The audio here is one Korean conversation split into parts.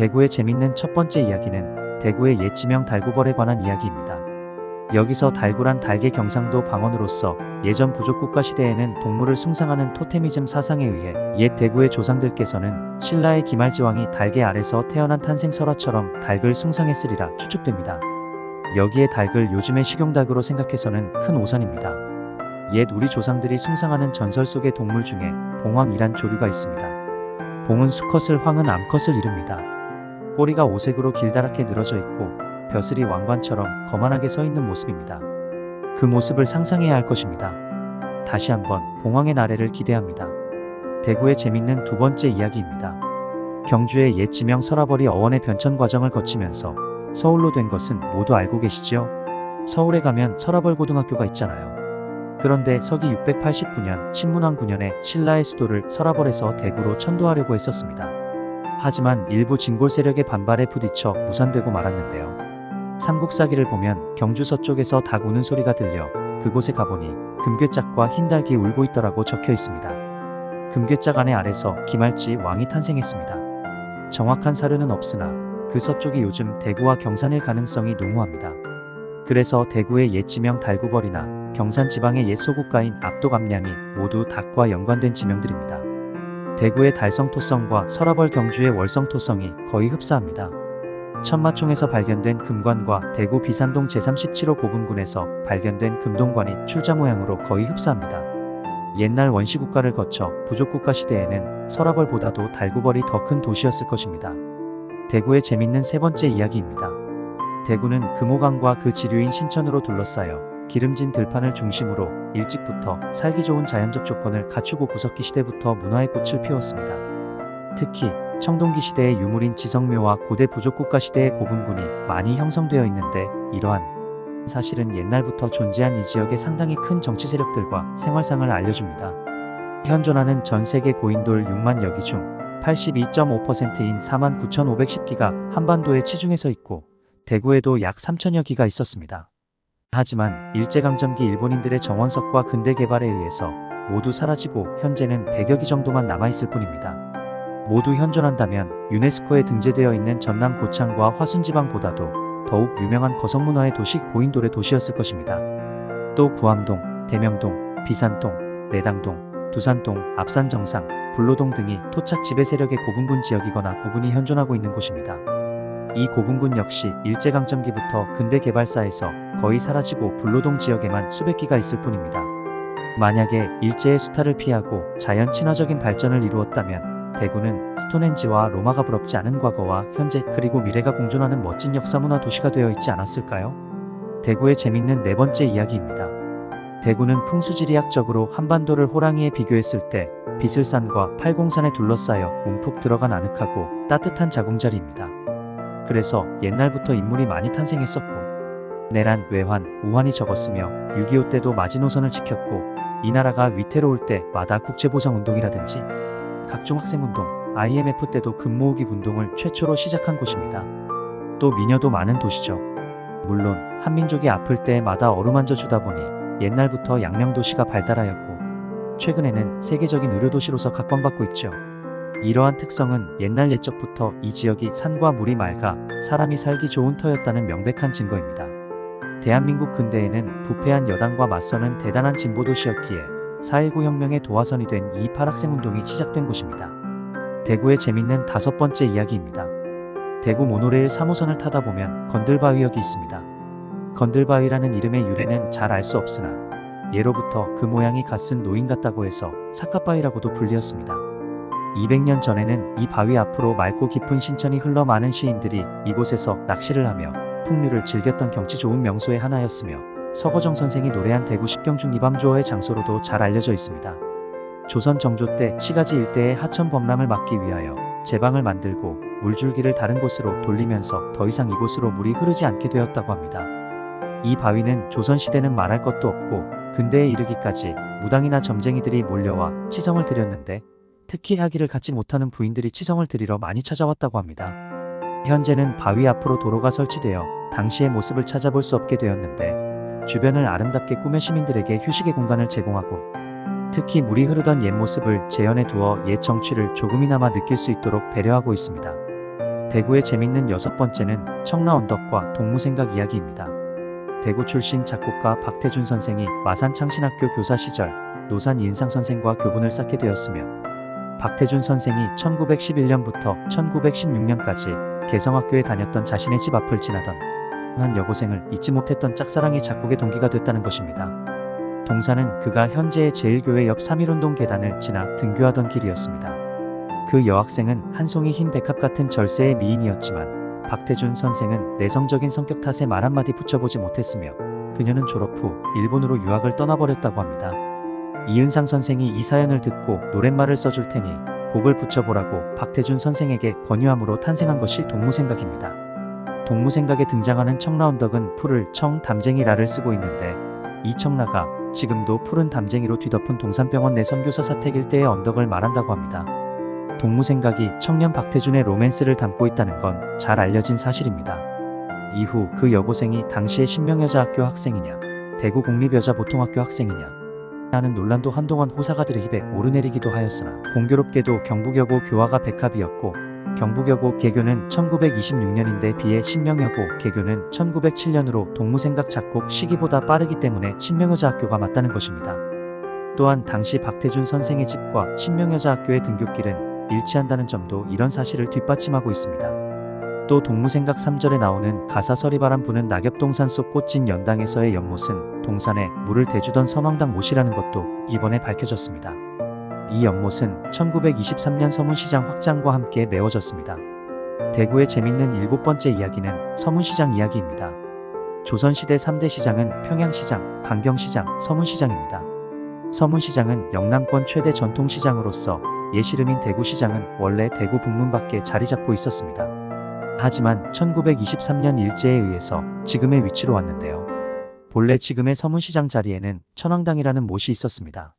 대구의 재밌는 첫 번째 이야기는 대구의 옛 지명 달구벌에 관한 이야기입니다. 여기서 달구란 달개 경상도 방언으로서 예전 부족국가 시대에는 동물을 숭상하는 토테미즘 사상에 의해 옛 대구의 조상들께서는 신라의 기말지왕이 달개 아래서 태어난 탄생 설화처럼 닭을 숭상했으리라 추측됩니다. 여기에 닭을 요즘의 식용닭으로 생각해서는 큰 오산입니다. 옛 우리 조상들이 숭상하는 전설 속의 동물 중에 봉황이란 조류가 있습니다. 봉은 수컷을 황은 암컷을 이릅니다. 꼬리가 오색으로 길다랗게 늘어져 있고 벼슬이 왕관처럼 거만하게 서 있는 모습입니다. 그 모습을 상상해야 할 것입니다. 다시 한번 봉황의 나래를 기대합니다. 대구의 재밌는 두 번째 이야기입니다. 경주의 옛 지명 설화벌이 어원의 변천 과정을 거치면서 서울로 된 것은 모두 알고 계시죠? 서울에 가면 설화벌 고등학교가 있잖아요. 그런데 서기 689년 신문왕 9년에 신라의 수도를 설화벌에서 대구로 천도하려고 했었습니다. 하지만 일부 진골 세력의 반발에 부딪혀 무산되고 말았는데요. 삼국사기를 보면 경주 서쪽에서 닭 우는 소리가 들려 그곳에 가보니 금괴짝과 흰 닭이 울고 있더라고 적혀 있습니다. 금괴짝 안에 아래서 기말지 왕이 탄생했습니다. 정확한 사료는 없으나 그 서쪽이 요즘 대구와 경산일 가능성이 농후합니다. 그래서 대구의 옛 지명 달구벌이나 경산 지방의 옛 소국가인 압도감량이 모두 닭과 연관된 지명들입니다. 대구의 달성토성과 설화벌 경주의 월성토성이 거의 흡사합니다. 천마총에서 발견된 금관과 대구 비산동 제37호 고분군에서 발견된 금동관이 출자 모양으로 거의 흡사합니다. 옛날 원시국가를 거쳐 부족국가 시대에는 설화벌보다도 달구벌이 더 큰 도시였을 것입니다. 대구의 재밌는 세 번째 이야기입니다. 대구는 금호강과 그 지류인 신천으로 둘러싸여 기름진 들판을 중심으로 일찍부터 살기 좋은 자연적 조건을 갖추고 구석기 시대부터 문화의 꽃을 피웠습니다. 특히 청동기 시대의 유물인 지성묘와 고대 부족국가 시대의 고분군이 많이 형성되어 있는데 이러한 사실은 옛날부터 존재한 이 지역의 상당히 큰 정치 세력들과 생활상을 알려줍니다. 현존하는 전 세계 고인돌 6만 여 기 중 82.5%인 49,510기가 한반도에 치중해서 있고 대구에도 약 3천여 기가 있었습니다. 하지만 일제강점기 일본인들의 정원석과 근대 개발에 의해서 모두 사라지고 현재는 100여 기 정도만 남아있을 뿐입니다. 모두 현존한다면 유네스코에 등재되어 있는 전남 고창과 화순지방보다도 더욱 유명한 거성문화의 도시 고인돌의 도시였을 것입니다. 또 구암동, 대명동, 비산동, 내당동, 두산동, 압산정상, 불로동 등이 토착 지배 세력의 고분군 지역이거나 고분이 현존하고 있는 곳입니다. 이 고분군 역시 일제강점기부터 근대 개발사에서 거의 사라지고 불로동 지역에만 수백 기가 있을 뿐입니다. 만약에 일제의 수탈을 피하고 자연 친화적인 발전을 이루었다면 대구는 스톤헨지와 로마가 부럽지 않은 과거와 현재 그리고 미래가 공존하는 멋진 역사문화 도시가 되어 있지 않았을까요? 대구의 재밌는 네 번째 이야기입니다. 대구는 풍수지리학적으로 한반도를 호랑이에 비교했을 때 비슬산과 팔공산에 둘러싸여 움푹 들어간 아늑하고 따뜻한 자궁자리입니다. 그래서 옛날부터 인물이 많이 탄생했었고 내란, 외환, 우환이 적었으며 6.25 때도 마지노선을 지켰고 이 나라가 위태로울 때마다 국제보상운동이라든지 각종 학생운동, IMF 때도 금모으기 운동을 최초로 시작한 곳입니다. 또 미녀도 많은 도시죠. 물론 한민족이 아플 때마다 어루만져 주다 보니 옛날부터 양명도시가 발달하였고 최근에는 세계적인 의료도시로서 각광받고 있죠. 이러한 특성은 옛날 옛적부터 이 지역이 산과 물이 맑아 사람이 살기 좋은 터였다는 명백한 증거입니다. 대한민국 근대에는 부패한 여당과 맞서는 대단한 진보도시였기에 4.19 혁명의 도화선이 된228 학생운동이 시작된 곳입니다. 대구의 재밌는 다섯 번째 이야기입니다. 대구 모노레일 3호선을 타다 보면 건들바위역이 있습니다. 건들바위라는 이름의 유래는 잘 알 수 없으나 예로부터 그 모양이 갓쓴 노인 같다고 해서 사카바위라고도 불리었습니다. 200년 전에는 이 바위 앞으로 맑고 깊은 신천이 흘러 많은 시인들이 이곳에서 낚시를 하며 풍류를 즐겼던 경치 좋은 명소의 하나였으며 서거정 선생이 노래한 대구 십경중 이밤주어의 장소로도 잘 알려져 있습니다. 조선 정조 때 시가지 일대의 하천 범람을 막기 위하여 제방을 만들고 물줄기를 다른 곳으로 돌리면서 더 이상 이곳으로 물이 흐르지 않게 되었다고 합니다. 이 바위는 조선시대는 말할 것도 없고 근대에 이르기까지 무당이나 점쟁이들이 몰려와 치성을 드렸는데 특히 하기를 갖지 못하는 부인들이 치성을 드리러 많이 찾아왔다고 합니다. 현재는 바위 앞으로 도로가 설치되어 당시의 모습을 찾아볼 수 없게 되었는데 주변을 아름답게 꾸며 시민들에게 휴식의 공간을 제공하고 특히 물이 흐르던 옛 모습을 재현해 두어 옛 정취를 조금이나마 느낄 수 있도록 배려하고 있습니다. 대구의 재밌는 여섯 번째는 청라 언덕과 동무생각 이야기입니다. 대구 출신 작곡가 박태준 선생이 마산 창신학교 교사 시절 노산 인상 선생과 교분을 쌓게 되었으며 박태준 선생이 1911년부터 1916년까지 개성학교에 다녔던 자신의 집 앞을 지나던 한 여고생을 잊지 못했던 짝사랑이 작곡의 동기가 됐다는 것입니다. 동사는 그가 현재의 제일교회 옆 3.1운동 계단을 지나 등교하던 길이었습니다. 그 여학생은 한 송이 흰 백합 같은 절세의 미인이었지만 박태준 선생은 내성적인 성격 탓에 말 한마디 붙여보지 못했으며 그녀는 졸업 후 일본으로 유학을 떠나버렸다고 합니다. 이은상 선생이 이 사연을 듣고 노랫말을 써줄 테니 곡을 붙여보라고 박태준 선생에게 권유함으로 탄생한 것이 동무생각입니다. 동무생각에 등장하는 청라언덕은 풀을 청 담쟁이라를 쓰고 있는데 이 청라가 지금도 푸른 담쟁이로 뒤덮은 동산병원 내 선교사 사택 일대의 언덕을 말한다고 합니다. 동무생각이 청년 박태준의 로맨스를 담고 있다는 건 잘 알려진 사실입니다. 이후 그 여고생이 당시의 신명여자학교 학생이냐, 대구 공립여자보통학교 학생이냐 하는 논란도 한동안 호사가들의 입에 오르내리기도 하였으나 공교롭게도 경북여고 교화가 백합이었고 경북여고 개교는 1926년인데 비해 신명여고 개교는 1907년으로 동무생각 작곡 시기보다 빠르기 때문에 신명여자학교가 맞다는 것입니다. 또한 당시 박태준 선생의 집과 신명여자학교의 등굣길은 일치한다는 점도 이런 사실을 뒷받침하고 있습니다. 또 동무생각 3절에 나오는 가사 서리바람 부는 낙엽동산 속 꽃진 연당에서의 연못은 동산에 물을 대주던 선왕당 못이라는 것도 이번에 밝혀졌습니다. 이 연못은 1923년 서문시장 확장과 함께 메워졌습니다. 대구의 재밌는 일곱 번째 이야기는 서문시장 이야기입니다. 조선시대 3대 시장은 평양시장, 강경시장, 서문시장입니다. 서문시장은 영남권 최대 전통시장으로서 예시름인 대구시장은 원래 대구 북문 밖에 자리 잡고 있었습니다. 하지만 1923년 일제에 의해서 지금의 위치로 왔는데요. 본래 지금의 서문시장 자리에는 천왕당이라는 못이 있었습니다.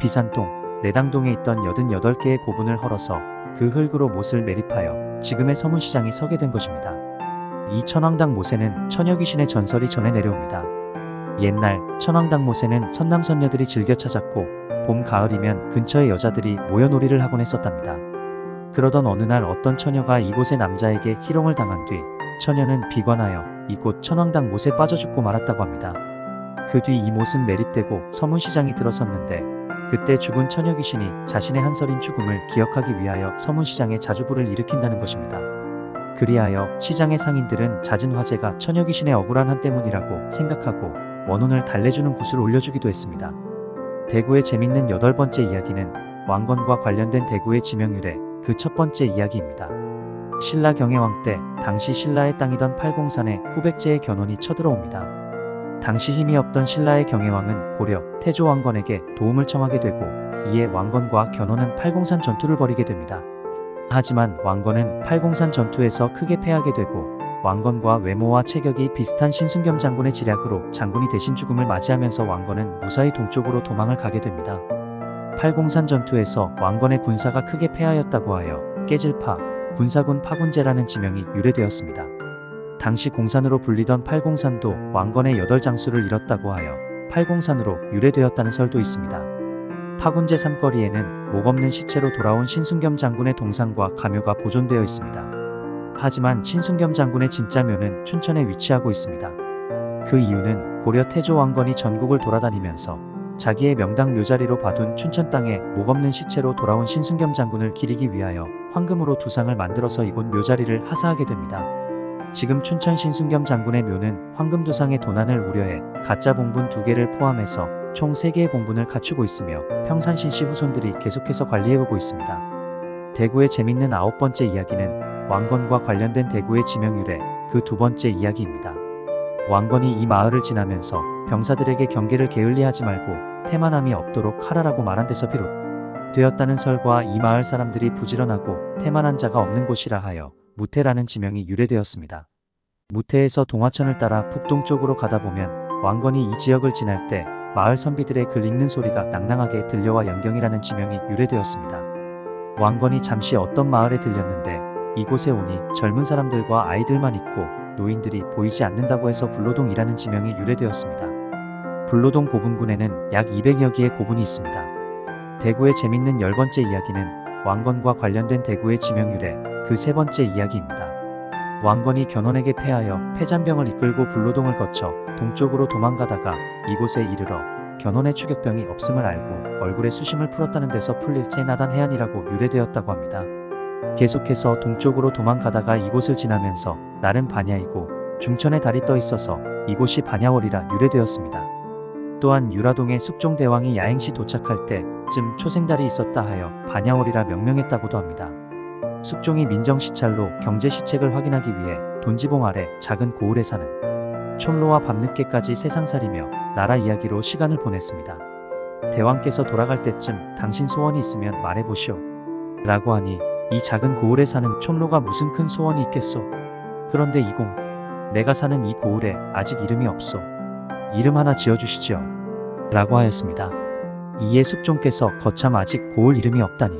비산동, 내당동에 있던 88개의 고분을 헐어서 그 흙으로 못을 매립하여 지금의 서문시장이 서게 된 것입니다. 이 천왕당 못에는 처녀귀신의 전설이 전해 내려옵니다. 옛날 천왕당 못에는 선남선녀들이 즐겨 찾았고 봄 가을이면 근처의 여자들이 모여 놀이를 하곤 했었답니다. 그러던 어느 날 어떤 처녀가 이곳의 남자에게 희롱을 당한 뒤 처녀는 비관하여 이곳 천왕당 못에 빠져 죽고 말았다고 합니다. 그 뒤 이 못은 매립되고 서문시장이 들어섰는데 그때 죽은 처녀 귀신이 자신의 한설인 죽음을 기억하기 위하여 서문시장에 자주불을 일으킨다는 것입니다. 그리하여 시장의 상인들은 잦은 화재가 처녀 귀신의 억울한 한 때문이라고 생각하고 원혼을 달래주는 굿을 올려주기도 했습니다. 대구의 재밌는 여덟 번째 이야기는 왕건과 관련된 대구의 지명유래 그 첫 번째 이야기입니다. 신라 경혜왕 때 당시 신라의 땅이던 팔공산에 후백제의 견훤이 쳐들어옵니다. 당시 힘이 없던 신라의 경혜왕은 고려 태조 왕건에게 도움을 청하게 되고 이에 왕건과 견훤은 팔공산 전투를 벌이게 됩니다. 하지만 왕건은 팔공산 전투에서 크게 패하게 되고 왕건과 외모와 체격이 비슷한 신순겸 장군의 지략으로 장군이 대신 죽음을 맞이하면서 왕건은 무사히 동쪽으로 도망을 가게 됩니다. 팔공산 전투에서 왕건의 군사가 크게 패하였다고 하여 깨질파, 군사군 파군제라는 지명이 유래되었습니다. 당시 공산으로 불리던 팔공산도 왕건의 여덟 장수를 잃었다고 하여 팔공산으로 유래되었다는 설도 있습니다. 파군제 삼거리에는 목 없는 시체로 돌아온 신순겸 장군의 동상과 가묘가 보존되어 있습니다. 하지만 신순겸 장군의 진짜 묘는 춘천에 위치하고 있습니다. 그 이유는 고려 태조 왕건이 전국을 돌아다니면서 자기의 명당 묘자리로 봐둔 춘천 땅에 목 없는 시체로 돌아온 신순겸 장군을 기리기 위하여 황금으로 두상을 만들어서 이곳 묘자리를 하사하게 됩니다. 지금 춘천 신순겸 장군의 묘는 황금 두상의 도난을 우려해 가짜 봉분 두 개를 포함해서 총 3개의 봉분을 갖추고 있으며 평산신 씨 후손들이 계속해서 관리해오고 있습니다. 대구의 재밌는 아홉 번째 이야기는 왕건과 관련된 대구의 지명유래 그 두 번째 이야기입니다. 왕건이 이 마을을 지나면서 병사들에게 경계를 게을리하지 말고 태만함이 없도록 하라라고 말한 데서 비롯 되었다는 설과 이 마을 사람들이 부지런하고 태만한 자가 없는 곳이라 하여 무태라는 지명이 유래되었습니다. 무태에서 동화천을 따라 북동쪽으로 가다 보면 왕건이 이 지역을 지날 때 마을 선비들의 글 읽는 소리가 낭낭하게 들려와 연경이라는 지명이 유래되었습니다. 왕건이 잠시 어떤 마을에 들렸는데 이곳에 오니 젊은 사람들과 아이들만 있고 노인들이 보이지 않는다고 해서 불로동이라는 지명이 유래되었습니다. 불로동 고분군에는 약 200여 개의 고분이 있습니다. 대구의 재밌는 열 번째 이야기는 왕건과 관련된 대구의 지명 유래 그 세 번째 이야기입니다. 왕건이 견훤에게 패하여 패잔병을 이끌고 불로동을 거쳐 동쪽으로 도망가다가 이곳에 이르러 견훤의 추격병이 없음을 알고 얼굴에 수심을 풀었다는 데서 풀릴 채나단 해안이라고 유래되었다고 합니다. 계속해서 동쪽으로 도망가다가 이곳을 지나면서 날은 반야이고 중천에 달이 떠 있어서 이곳이 반야월이라 유래되었습니다. 또한 유라동의 숙종대왕이 야행시 도착할 때쯤 초생달이 있었다 하여 반야월이라 명명했다고도 합니다. 숙종이 민정시찰로 경제시책을 확인하기 위해 돈지봉 아래 작은 고을에 사는 촌로와 밤늦게까지 세상살이며 나라 이야기로 시간을 보냈습니다. 대왕께서 돌아갈 때쯤 당신 소원이 있으면 말해보시오. 라고 하니 이 작은 고을에 사는 촌로가 무슨 큰 소원이 있겠소. 그런데 이공, 내가 사는 이 고을에 아직 이름이 없소. 이름 하나 지어주시지요. 라고 하였습니다. 이에 숙종께서 거참 아직 고을 이름이 없다니.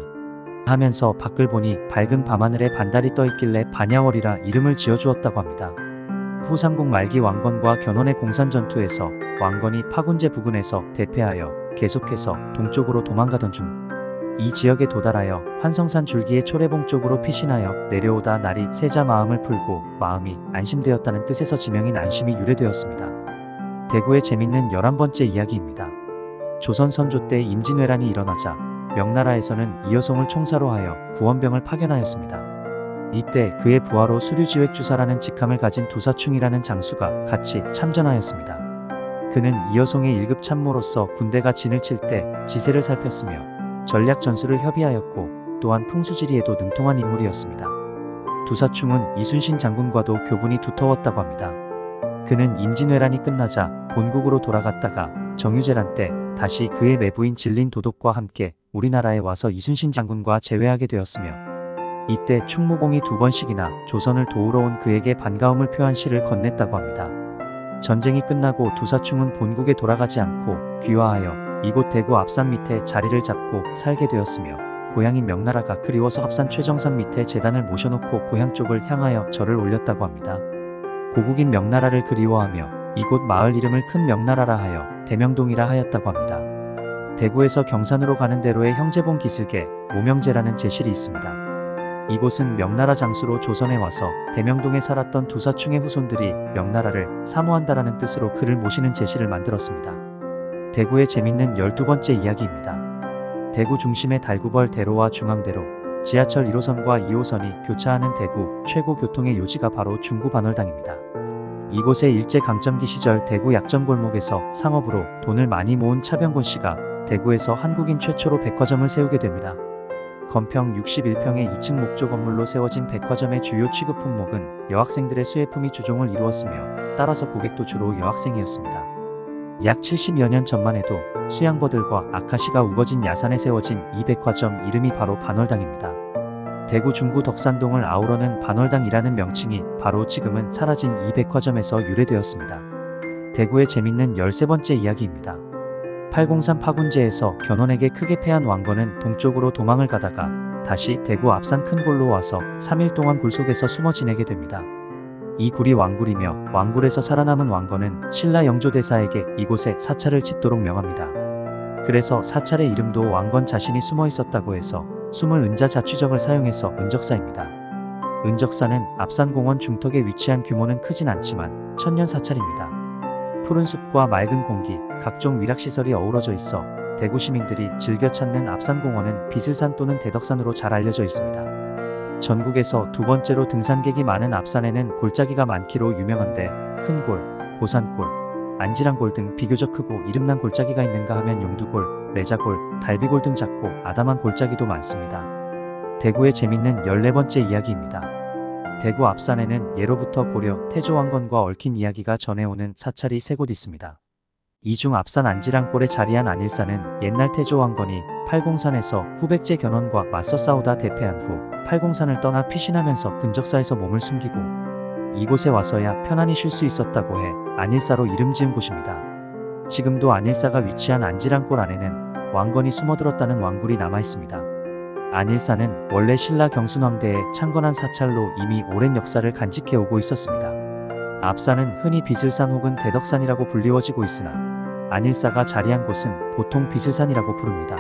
하면서 밖을 보니 밝은 밤하늘에 반달이 떠 있길래 반야월이라 이름을 지어주었다고 합니다. 후 삼국 말기 왕건과 견훤의 공산 전투에서 왕건이 파군제 부근에서 대패하여 계속해서 동쪽으로 도망가던 중 이 지역에 도달하여 환성산 줄기의 초래봉 쪽으로 피신하여 내려오다 날이 세자 마음을 풀고 마음이 안심되었다는 뜻에서 지명인 안심이 유래되었습니다. 대구의 재밌는 11번째 이야기입니다. 조선 선조 때 임진왜란이 일어나자 명나라에서는 이여송을 총사로 하여 구원병을 파견하였습니다. 이때 그의 부하로 수류지획 주사라는 직함을 가진 두사충이라는 장수가 같이 참전하였습니다. 그는 이여송의 1급 참모로서 군대가 진을 칠 때 지세를 살폈으며 전략 전술을 협의하였고 또한 풍수지리에도 능통한 인물이었습니다. 두사충은 이순신 장군과도 교분이 두터웠다고 합니다. 그는 임진왜란이 끝나자 본국으로 돌아갔다가 정유재란 때 다시 그의 매부인 진린 도독과 함께 우리나라에 와서 이순신 장군과 재회하게 되었으며 이때 충무공이 두 번씩이나 조선을 도우러 온 그에게 반가움을 표한 시를 건넸다고 합니다. 전쟁이 끝나고 두사충은 본국에 돌아가지 않고 귀화하여 이곳 대구 앞산 밑에 자리를 잡고 살게 되었으며 고향인 명나라가 그리워서 합산 최정산 밑에 재단을 모셔놓고 고향 쪽을 향하여 절을 올렸다고 합니다. 고국인 명나라를 그리워하며 이곳 마을 이름을 큰 명나라라 하여 대명동이라 하였다고 합니다. 대구에서 경산으로 가는 대로에 형제봉 기슭에 모명제라는 제실이 있습니다. 이곳은 명나라 장수로 조선에 와서 대명동에 살았던 두사충의 후손들이 명나라를 사모한다라는 뜻으로 그를 모시는 제실을 만들었습니다. 대구의 재밌는 12번째 이야기입니다. 대구 중심의 달구벌 대로와 중앙대로, 지하철 1호선과 2호선이 교차하는 대구 최고 교통의 요지가 바로 중구 반월당입니다. 이곳에 일제 강점기 시절 대구 약점골목에서 상업으로 돈을 많이 모은 차병곤 씨가 대구에서 한국인 최초로 백화점을 세우게 됩니다. 건평 61평의 2층 목조 건물로 세워진 백화점의 주요 취급 품목은 여학생들의 수혜품이 주종을 이루었으며 따라서 고객도 주로 여학생이었습니다. 약 70여 년 전만 해도 수양버들과 아카시가 우거진 야산에 세워진 이 백화점 이름이 바로 반월당입니다. 대구 중구 덕산동을 아우러는 반월당이라는 명칭이 바로 지금은 사라진 이 백화점에서 유래되었습니다. 대구의 재밌는 13번째 이야기입니다. 803 파군제에서 견훤에게 크게 패한 왕건은 동쪽으로 도망을 가다가 다시 대구 앞산 큰 골로 와서 3일 동안 굴 속에서 숨어 지내게 됩니다. 이 굴이 왕굴이며 왕굴에서 살아남은 왕건은 신라 영조대사에게 이곳에 사찰을 짓도록 명합니다. 그래서 사찰의 이름도 왕건 자신이 숨어 있었다고 해서 숨을 은자 자취적을 사용해서 은적사입니다. 은적사는 앞산공원 중턱에 위치한 규모는 크진 않지만 천년 사찰입니다. 푸른 숲과 맑은 공기, 각종 위락시설이 어우러져 있어 대구 시민들이 즐겨 찾는 앞산공원은 비슬산 또는 대덕산으로 잘 알려져 있습니다. 전국에서 두 번째로 등산객이 많은 앞산에는 골짜기가 많기로 유명한데 큰 골, 고산골, 안지랑골 등 비교적 크고 이름난 골짜기가 있는가 하면 용두골, 레자골, 달비골 등 작고 아담한 골짜기도 많습니다. 대구의 재밌는 14번째 이야기입니다. 대구 앞산에는 예로부터 고려 태조왕건과 얽힌 이야기가 전해오는 사찰이 세 곳 있습니다. 이중 앞산 안지랑골에 자리한 안일산은 옛날 태조왕건이 팔공산에서 후백제 견훤과 맞서 싸우다 대패한 후 팔공산을 떠나 피신하면서 근적사에서 몸을 숨기고 이곳에 와서야 편안히 쉴 수 있었다고 해 안일사로 이름 지은 곳입니다. 지금도 안일사가 위치한 안지랑골 안에는 왕건이 숨어들었다는 왕굴이 남아 있습니다. 안일사는 원래 신라 경순왕대의 창건한 사찰로 이미 오랜 역사를 간직해 오고 있었습니다. 앞산은 흔히 비슬산 혹은 대덕산이라고 불리워지고 있으나 안일사가 자리한 곳은 보통 비슬산이라고 부릅니다.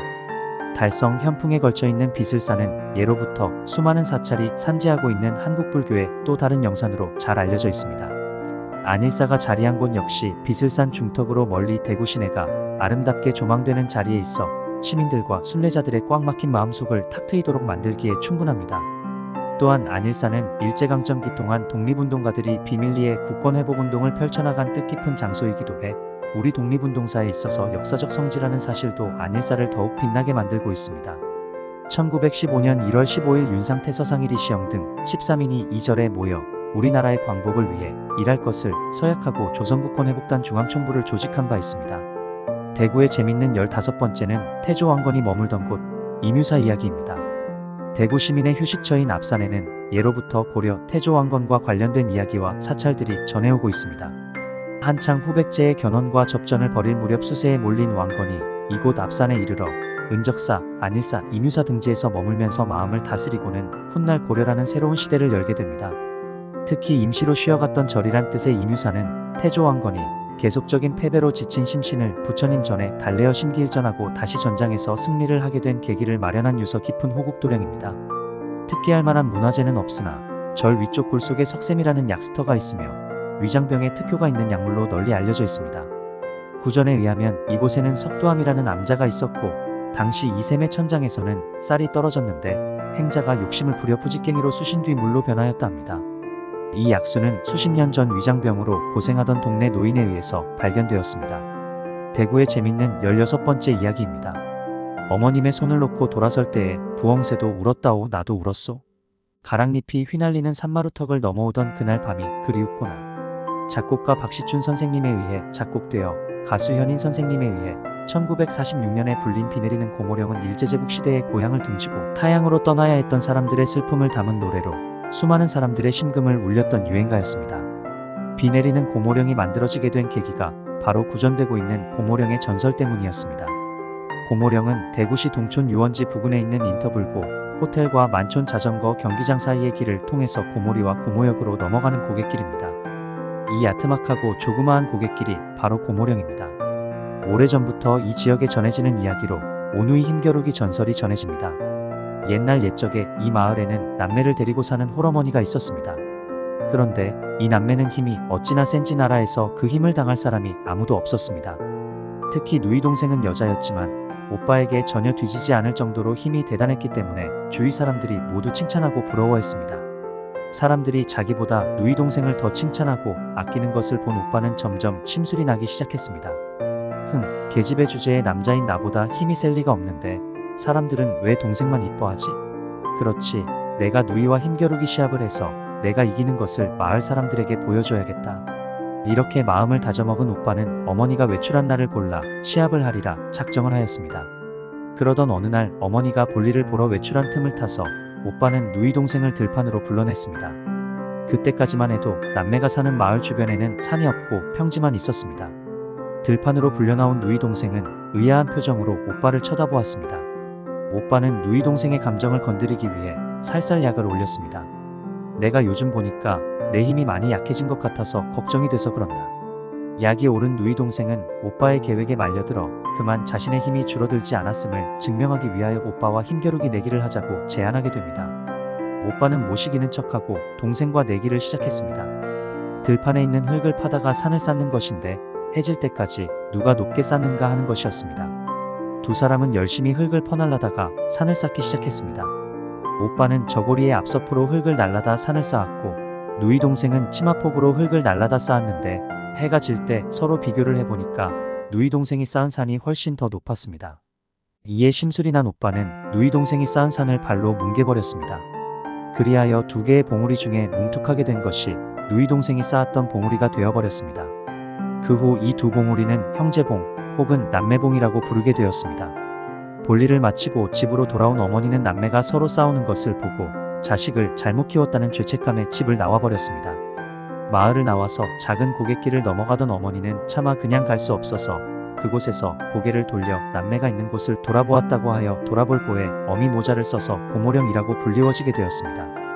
달성 현풍에 걸쳐 있는 비슬산은 예로부터 수많은 사찰이 산지하고 있는 한국 불교의 또 다른 영산으로 잘 알려져 있습니다. 안일사가 자리한 곳 역시 비슬산 중턱으로 멀리 대구 시내가 아름답게 조망되는 자리에 있어 시민들과 순례자들의 꽉 막힌 마음속을 탁 트이도록 만들기에 충분합니다. 또한 안일사는 일제강점기 동안 독립운동가들이 비밀리에 국권회복운동을 펼쳐나간 뜻깊은 장소이기도 해 우리 독립운동사에 있어서 역사적 성지라는 사실도 안일사를 더욱 빛나게 만들고 있습니다. 1915년 1월 15일 윤상태 서상일이 시영 등 13인이 이 절에 모여 우리나라의 광복을 위해 일할 것을 서약하고 조선국권회복단 중앙총부를 조직한 바 있습니다. 대구의 재밌는 15번째는 태조왕건이 머물던 곳 이뮤사 이야기입니다. 대구 시민의 휴식처인 앞산에는 예로부터 고려 태조왕건과 관련된 이야기와 사찰들이 전해오고 있습니다. 한창 후백제의 견훤과 접전을 벌일 무렵 수세에 몰린 왕건이 이곳 앞산에 이르러 은적사, 안일사, 이뮤사 등지에서 머물면서 마음을 다스리고는 훗날 고려라는 새로운 시대를 열게 됩니다. 특히 임시로 쉬어갔던 절이란 뜻의 이뮤사는 태조왕건이 계속적인 패배로 지친 심신을 부처님 전에 달래어 심기일전하고 다시 전장에서 승리를 하게 된 계기를 마련한 유서 깊은 호국도량입니다. 특기할 만한 문화재는 없으나 절 위쪽 굴 속에 석샘이라는 약스터가 있으며 위장병에 특효가 있는 약물로 널리 알려져 있습니다. 구전에 의하면 이곳에는 석도암이라는 암자가 있었고 당시 이샘의 천장에서는 쌀이 떨어졌는데 행자가 욕심을 부려 부직갱이로 쑤신 뒤 물로 변하였다 합니다. 이 약수는 수십 년 전 위장병으로 고생하던 동네 노인에 의해서 발견되었습니다. 대구의 재밌는 16번째 이야기입니다. 어머님의 손을 놓고 돌아설 때에 부엉새도 울었다오 나도 울었소. 가랑잎이 휘날리는 산마루턱을 넘어오던 그날 밤이 그리웠구나. 작곡가 박시춘 선생님에 의해 작곡되어 가수 현인 선생님에 의해 1946년에 불린 비 내리는 고모령은 일제제국 시대의 고향을 등지고 타향으로 떠나야 했던 사람들의 슬픔을 담은 노래로 수많은 사람들의 심금을 울렸던 유행가였습니다. 비 내리는 고모령이 만들어지게 된 계기가 바로 구전되고 있는 고모령의 전설 때문이었습니다. 고모령은 대구시 동촌 유원지 부근에 있는 인터불고 호텔과 만촌 자전거 경기장 사이의 길을 통해서 고모리와 고모역으로 넘어가는 고갯길입니다. 이 야트막하고 조그마한 고갯길이 바로 고모령입니다. 오래전부터 이 지역에 전해지는 이야기로 오누이 힘겨루기 전설이 전해집니다. 옛날 옛적에 이 마을에는 남매를 데리고 사는 홀어머니가 있었습니다. 그런데 이 남매는 힘이 어찌나 센지 나라에서 그 힘을 당할 사람이 아무도 없었습니다. 특히 누이 동생은 여자였지만 오빠에게 전혀 뒤지지 않을 정도로 힘이 대단했기 때문에 주위 사람들이 모두 칭찬하고 부러워했습니다. 사람들이 자기보다 누이 동생을 더 칭찬하고 아끼는 것을 본 오빠는 점점 심술이 나기 시작했습니다. 흥, 계집의 주제에 남자인 나보다 힘이 셀 리가 없는데 사람들은 왜 동생만 이뻐하지? 그렇지, 내가 누이와 힘겨루기 시합을 해서 내가 이기는 것을 마을 사람들에게 보여줘야겠다. 이렇게 마음을 다져먹은 오빠는 어머니가 외출한 날을 골라 시합을 하리라 작정을 하였습니다. 그러던 어느 날 어머니가 볼일을 보러 외출한 틈을 타서 오빠는 누이 동생을 들판으로 불러냈습니다. 그때까지만 해도 남매가 사는 마을 주변에는 산이 없고 평지만 있었습니다. 들판으로 불려나온 누이 동생은 의아한 표정으로 오빠를 쳐다보았습니다. 오빠는 누이 동생의 감정을 건드리기 위해 살살 약을 올렸습니다. 내가 요즘 보니까 내 힘이 많이 약해진 것 같아서 걱정이 돼서 그런다. 약이 오른 누이 동생은 오빠의 계획에 말려들어 그만 자신의 힘이 줄어들지 않았음을 증명하기 위하여 오빠와 힘겨루기 내기를 하자고 제안하게 됩니다. 오빠는 모시기는 척하고 동생과 내기를 시작했습니다. 들판에 있는 흙을 파다가 산을 쌓는 것인데 해질 때까지 누가 높게 쌓는가 하는 것이었습니다. 두 사람은 열심히 흙을 퍼날라다가 산을 쌓기 시작했습니다. 오빠는 저고리에 앞서프로 흙을 날라다 산을 쌓았고 누이 동생은 치마폭으로 흙을 날라다 쌓았는데 해가 질 때 서로 비교를 해보니까 누이 동생이 쌓은 산이 훨씬 더 높았습니다. 이에 심술이 난 오빠는 누이 동생이 쌓은 산을 발로 뭉개버렸습니다. 그리하여 두 개의 봉우리 중에 뭉툭하게 된 것이 누이 동생이 쌓았던 봉우리가 되어버렸습니다. 그 후 이 두 봉우리는 형제봉 혹은 남매봉이라고 부르게 되었습니다. 볼일을 마치고 집으로 돌아온 어머니는 남매가 서로 싸우는 것을 보고 자식을 잘못 키웠다는 죄책감에 집을 나와버렸습니다. 마을을 나와서 작은 고갯길을 넘어가던 어머니는 차마 그냥 갈 수 없어서 그곳에서 고개를 돌려 남매가 있는 곳을 돌아보았다고 하여 돌아볼 고에 어미 모자를 써서 고모령이라고 불리워지게 되었습니다.